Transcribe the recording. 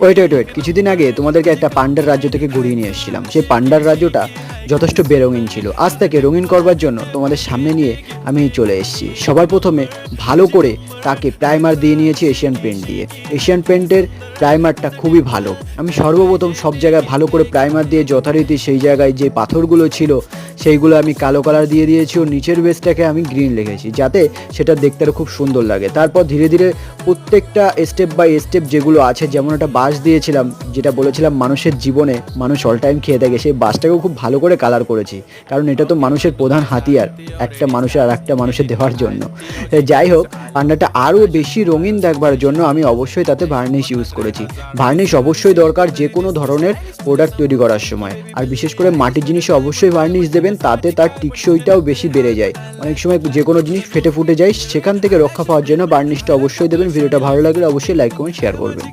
Wait wait wait কিছুদিন আগে তোমাদেরকে একটা পান্ডার রাজ্য থেকে ঘুরিয়ে নিয়ে এসেছিলাম। সেই পান্ডার রাজ্যটা যথেষ্ট বেরঙিন ছিল। আজ তাকে রঙিন করবার জন্য তোমাদের সামনে নিয়ে আমি চলে এসেছি। সবার প্রথমে ভালো করে তাকে প্রাইমার দিয়ে নিয়েছি এশিয়ান পেন্ট দিয়ে। এশিয়ান পেন্টের প্রাইমারটা খুবই ভালো। আমি সর্বপ্রথম সব জায়গায় ভালো করে প্রাইমার দিয়ে যথারীতি সেই জায়গায় যে পাথরগুলো ছিল সেইগুলো আমি কালো কালার দিয়ে দিয়েছি ও নিচের বেসটাকে আমি গ্রিন লিখেছি যাতে সেটা দেখতে খুব সুন্দর লাগে। তারপর ধীরে ধীরে প্রত্যেকটা স্টেপ বাই স্টেপ যেগুলো আছে, যেমন একটা বাস দিয়েছিলাম, যেটা বলেছিলাম মানুষের জীবনে, মানুষ অল টাইম খেয়ে থাকে, সেই বাসটাকেও খুব ভালো করে কালার করেছি, কারণ এটা তো মানুষের প্রধান হাতিয়ার, একটা মানুষের আর একটা মানুষের দেওয়ার জন্য। যাই হোক পান্ডাটা আরও বেশি রঙিন দেখবার জন্য আমি অবশ্যই তাতে ভার্নিশ ইউজ করেছি। ভার্নিশ অবশ্যই দরকার যে কোনো ধরনের প্রোডাক্ট তৈরি করার সময়। আর বিশেষ করে মাটির জিনিসে অবশ্যই ভার্নিশ দেবেন, তাতে তার টিকসইটাও বেশি বেড়ে যায়। অনেক সময় যে কোনো জিনিস ফেটে ফুটে যায়, সেখান থেকে রক্ষা পাওয়ার জন্য ভার্নিশটা অবশ্যই দেবেন। ভিডিওটা ভালো লাগলে অবশ্যই লাইক কমেন্ট শেয়ার করবেন।